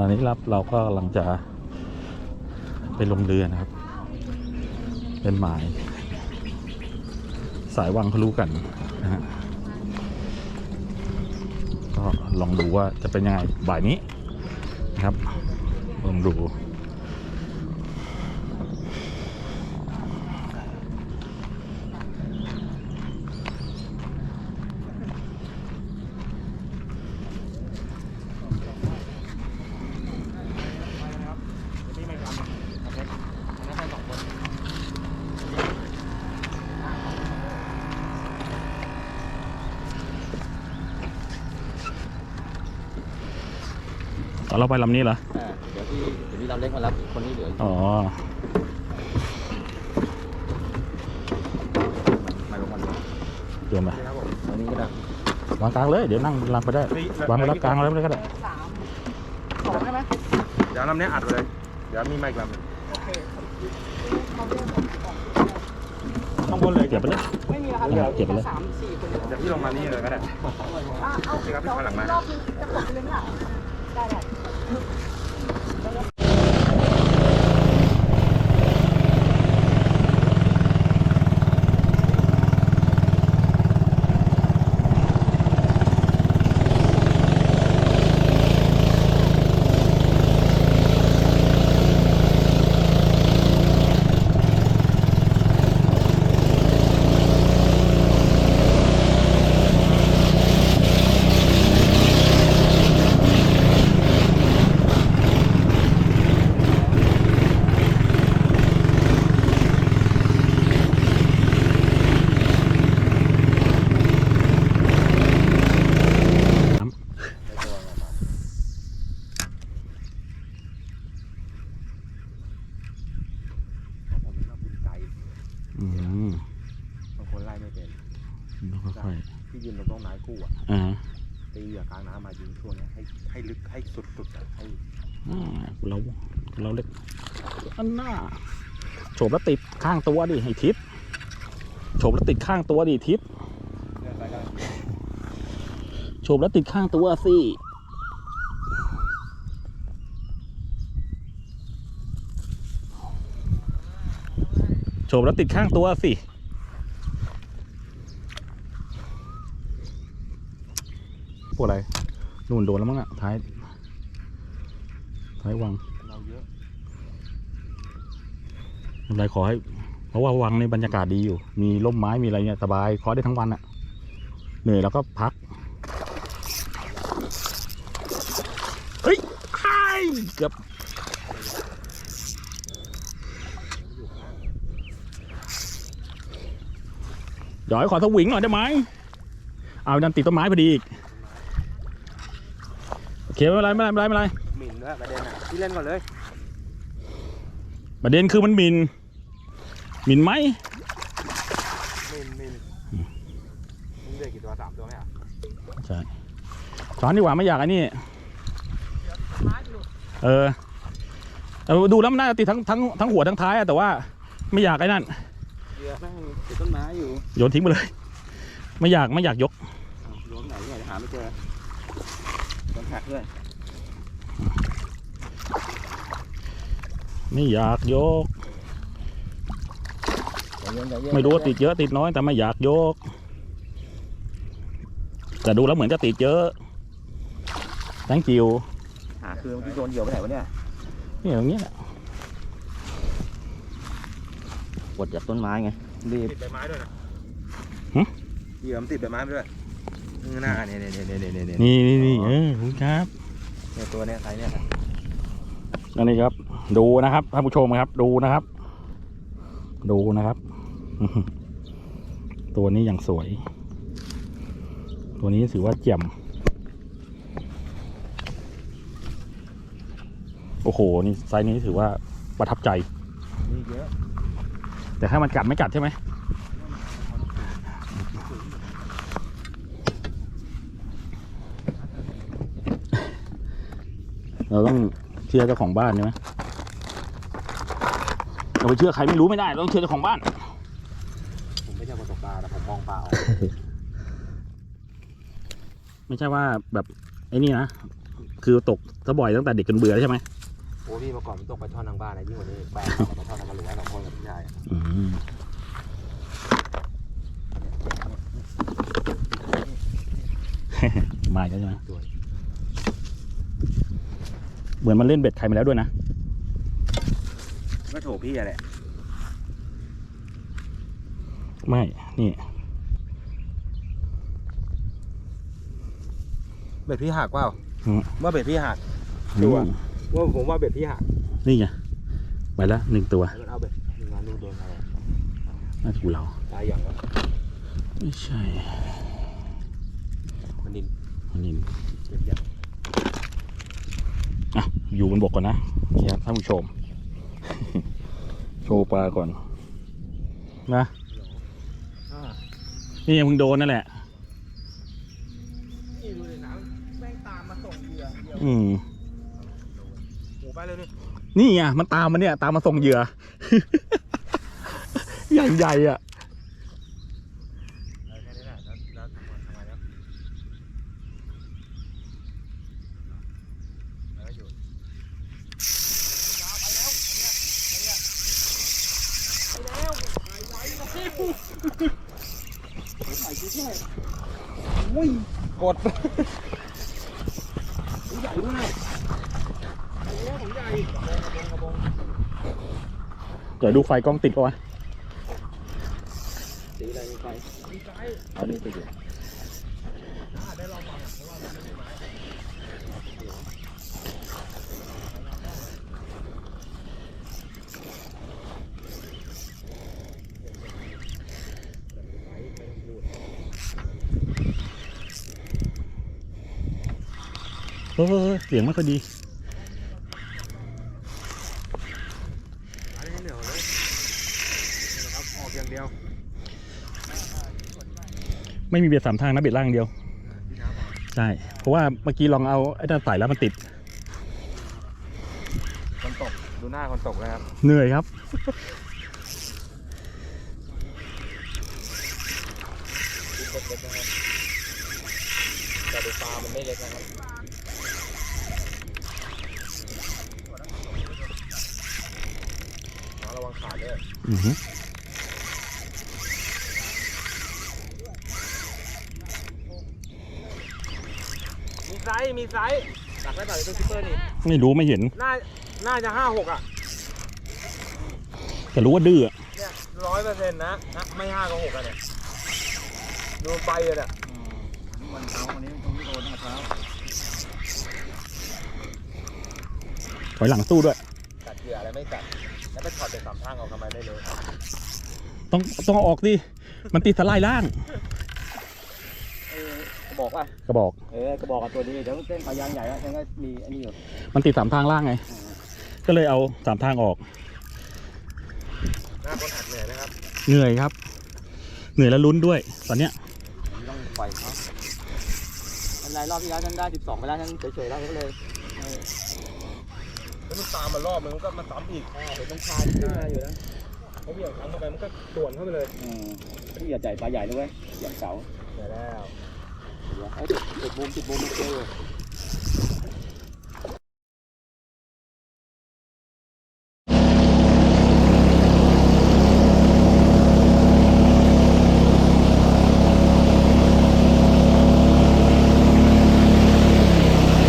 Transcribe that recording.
ตอนนี้รับเราก็กำลังจะไปลงเรือนะครับ เป็นหมาย สายวังทะลุกันนะฮะก็ลองดูว่าจะเป็นยังไงบ่ายนี้นะครับลองดู อนเราไปลำนี้เหรออ่าเดี๋ยวพี่เดี๋ยวพี่ลำเล็กมารับคนที่เหลืออ๋อมาลงมาลงเดี๋ยวมาตรงนี้ก็ได้วางกลางเลยเดี๋ยวนั่งลำไปได้วางไปรับกลางแล้วก็ได้สองใช่ไหมเดี๋ยวลำเนี้ยอัดไว้เลย เดี๋ยวมีไมค์ลำหนึ่งโอเคเขาเรียกผมของข้างบนเลยเก็บไปเลยไม่มีแล้วครับเดี๋ยวเก็บไว้เลยสามสี่คนเดี๋ยวพี่ลงมานี่เลยก็ได้อะเอาพี่ครับพี่ขอหลังมารอบนึงจะกดไปเลยเนี่ยได้ได้ Oh. ให้ให้ลึกให้สุดๆอะให้อ่าเราเราเล็กอันน่าโฉบแล้วติดข้างตัวดิไอ้ทิศโฉบแล้วติดข้างตัวดิทิศเดินไปก็โฉบแล้วติดข้างตัวสิโฉบแล้วติดข้างตัวสิพวกอะไร นู่นโดนแล้วมั้งอะท้าย ท้ายวังเราเยอะไม่เป็นไรขอให้ เพราะว่าวังในบรรยากาศดีอยู่ มีร่มไม้มีอะไรเนี่ยสบายเคาะได้ทั้งวันอะเหนื่อยแล้วก็พัก เฮ้ยไอ้เกือบเดี๋ยวให้ขอสวิงหน่อยได้ไหม เอาดันติดต้นไม้พอดีอีกโอ เคไม่เป็นไรไม่เป็นไรไม่เป็นไรไม่เป็นไรหมิ่นด้วยประเด็นอะพี่เล่นก่อนเลย ประเด็นคือมันหมินหมินไหมหมิ่นหมิ่นมึงเด็กกี่ตัวสามตัวไหมอะใช่สอนดีกว่าไม่อยากไอ้นี่เออเออดูแล้วมันน่าจะติดทั้งทั้งทั้งหัวทั้งท้ายอะแต่ว่าไม่อยากไอ้นั่นเหยื่อแม่งติดต้นไม้อยู่โยนทิ้งไปเลย ไม่อยากไม่อยากยกอ้าวล้วงไหนเนี่ยหาไม่เจอ โดนหักด้วย ไม่อยากยกอย่าเย็นอย่าเย็นไม่รู้ว่าติดเยอะติดน้อยแต่ไม่อยากยก แต่ดูแล้วเหมือนจะติดเยอะ thank you หาคือที่โดนเหยื่อไปไหนวะเนี่ยนี่อย่างเงี้ยกดจากต้นไม้ไงรีบติดใบไม้ด้วยนะหึเหยื่อมันติดใบไม้ไปด้วยมือ หน้าเนี่ยเนี่ยเนี่ยเนี่ยเนี่ยนี่นี่นี่เออขอบคุณครับเนี่ยตัวเนี้ยใครเนี่ยนั่นนี่ครับ ดูนะครับท่านผู้ชมครับ ดูนะครับ ดูนะครับ ตัวนี้อย่างสวย ตัวนี้ถือว่าเจ่มโอ้โห นี่ไซส์นี้ถือว่าประทับใจมีเยอะแต่ถ้ามันกัดไม่กัดใช่ไหม เราต้องเชื่อเจ้าของบ้านใช่ไหมเราไปเชื่อใครไม่รู้ไม่ได้เราต้องเชื่อเจ้าของบ้าน ผมไม่ใช่คนตกปลาแต่ผมมองปลาออกไม่ใช่ว่าแบบไอ้นี่นะคือตกซะบ่อยตั้งแต่เด็กจนเบื่อแล้วใช่ไหมโอ้พี่เมื่อก่อนมันตกปลาช่อนทางบ้านอะไรยิ่งกว่านี้แบกปลาช่อนทางกระหลวงสองคนกับพี่ชายอืมมาอีกแล้วใช่ไหมด้วย เหมือนมันเล่นเบ็ดใครมาแล้วด้วยนะก็โถพี่อะไรไม่ นี่ เบ็ดพี่หักเปล่าอืม ว่าเบ็ดพี่หักอืตัวมว่าผมว่าเบ็ดพี่หักนี่ไงไปแล้วหนึ่งตัวมันเอาเบ็ดมีงานนู่นโดนอะไรน่าจะกูเรา ตายอย่างวะไม่ใช่มันดินอันนี้เบ็ดอย่าง อะอยู่บนบกก่อนนะนี่ครับท่านผู้ชม โชว์ปลาก่อน นะอ่านี่ยังเพิ่งโดนนั่นแหละนี่ดูในน้ำแม่งตามมาส่งเหยื่อเหยื่ออืมหมูไปเลยนี่นี่ไงมันตามมาเนี่ย ตามมาส่งเหยื่อ อย่างใหญ่อะ แค่นี้แหละแล้วแล้วทำไมแล้วแล้วก็หยุด กดใหญ่มากโอ้โหของใหญ่กระบงกระบงเดี๋ยวดูไฟกล้องติดปะวะสีอะไรมีไฟมีไฟเอาดิติดอยู่ได้ลองวางเพราะว่ามันไม่ได้ไม้ไม่ต้องพูด เฮ้ยเสียงไม่ค่อยดีอันนี้เหนียวเลยนี่นะครับออกอย่างเดียวไม่มีเบียดสามทางนะเบ็ดล่างเดียวพี่น้ำออกใช่ เพราะว่าเมื่อกี้ลองเอาไอ้นั่นใส่แล้วมันติดคนตกดูหน้าคนตกนะครับ เหนื่อยครับดูเล็กๆนะครับแต่ดูปลามันไม่เล็กนะครับอ๋อ ระวังขาด้วยอือหือมีไซส์มีไซส์ตักได้แบบตัวซิปเปอร์นี่ ไม่รู้ไม่เห็น น่า น่าจะห้าหกอะ แต่รู้ว่าดื้ออะเนี่ยร้อยเปอร์เซ็นต์นะนะ ไม่ห้าก็หกอะเนี่ย ดูไปเลยเนี่ยวันเช้าวันนี้ต้องโดนตั้งแต่เช้าถอยหลังสู้ด้วย กัดเหยื่ออะไรไม่กัด แล้วไปถอดเป็นสามทางออกทำไมได้เลยต้องต้องเอาออกดิมันติดสไลด์ล่างเออกระบอกป่ะกระบอก เออกระบอกกับตัวนี้เดี๋ยวเส้นปลายางใหญ่แล้วฉันก็มีอันนี้อยู่มันติดสามทางล่างไง ก็เลยเอาสามทางออก หน้าคนอัดเหนื่อยนะครับเหนื่อยครับ เหนื่อยแล้วลุ้นด้วย ตอนเนี้ยต้องปล่อยเขาอันไรรอบที่แล้วฉันได้ 12ไปแล้วฉันเฉยๆแล้วฉันก็เลยเออ แล้วมันตามมารอบมันก็มาซ้ำอีกเห็นมันคานขึ้นมาอยู่นะเขาเบี่ยงซ้ำเข้าไปมันก็ต่วนเข้าไปเลยเออที่อย่าใหญ่ปลาใหญ่ด้วยอย่างเสาเหนื่อยแล้วเดี๋ยวเอ้ยติดติดมุมติดมุมโอเคอยู่